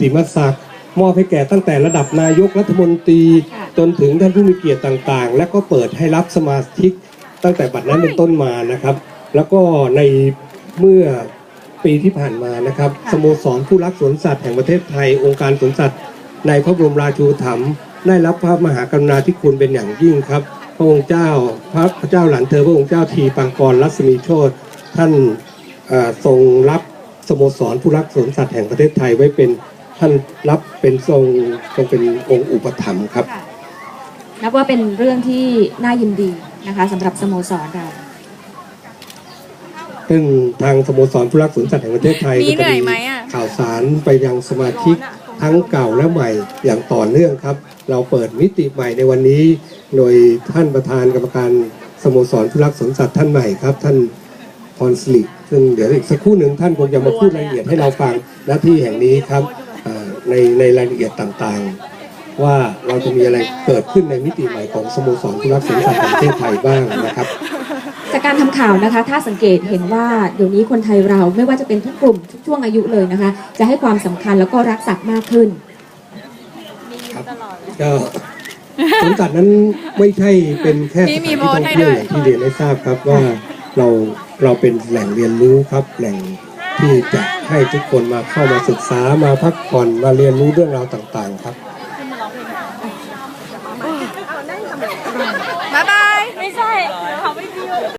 ติมศักดิ์มอบให้แก่ตั้งแต่ระดับนายกรัฐมนตรีค่ะจนถึงท่านผู้มีเกียรติต่างๆ และก็เปิดให้รับสมาชิกตั้งแต่บัดนั้นเป็นต้นมานะครับ แล้วก็ในเมื่อปีที่ผ่านมานะครับค่ะสโมสรผู้รักสวนสัตว์แห่งประเทศไทย องค์การสวนสัตว์ ในพระบรมราชูปถัมภ์ได้รับพระมหากรุณาธิคุณเป็นอย่างยิ่งครับ พระองค์เจ้าพระพระเจ้าหลานเธอพระองค์เจ้าทีปังกรรัศมีโชตท่านเอ่อทรงรับสโมสรผู้รักสวนสัตว์แห่งประเทศไทยไว้เป็น ท่านรับเป็นทรงทรงเป็นองค์อุปถัมภ์ครับ ค่ะนับว่าเป็นเรื่องที่น่ายินดีนะคะสำหรับสโมสรเรา ซึ่งทางสโมสรผู้รักสวนสัตว์แห่งประเทศไทยมีก็เหนื่จะอยมีไหมอะ ข่าวสารไปยังสมาชิกทั้งเก่าและใหม่อย่างต่อเนื่องครับ เราเปิดมิติใหม่ในวันนี้ โดยท่านประธานกรรมการสโมสรผู้รักสวนสัตว์ท่านใหม่ครับ ท่านพรสิริซึ่งเดี๋ยวอีกสักครู่หนึ่งท่านคงจะมาพูดรายละเอียดให้เราฟังหน้าที่แห่งนี้ครับอ่า ในในรายละเอียดต่างๆ ว่าเราจะมีอะไรเกิดขึ้นในมิติใหม่ของสโมสรผู้รักสวนสัตว์แห่งประเทศไทยบ้างนะครับ จากการทำข่าวนะคะ ถ้าสังเกตเห็นว่าเดี๋ยวนี้คนไทยเราไม่ว่าจะเป็นทุกกลุ่มทุกช่วงอายุเลยนะคะ จะให้ความสำคัญแล้วก็รักสัตว์มากขึ้นครับก็สวนสัตว์นั้นไม่ใช่เป็นแค่สนี่ถานมีที่โพสท่องต์ให้เที่ยวด้วยอย่างที่เรียนให้ทราบครับว่าเราเราเป็นแหล่งเรียนรู้ครับแหล่ง ที่จะให้ทุกคนมาเข้ามาศึกษามาพักผ่อนมาเรียนรู้เรื่องราวต่างๆครับบ๊ายบาย ไม่ใช่ขาไม่มี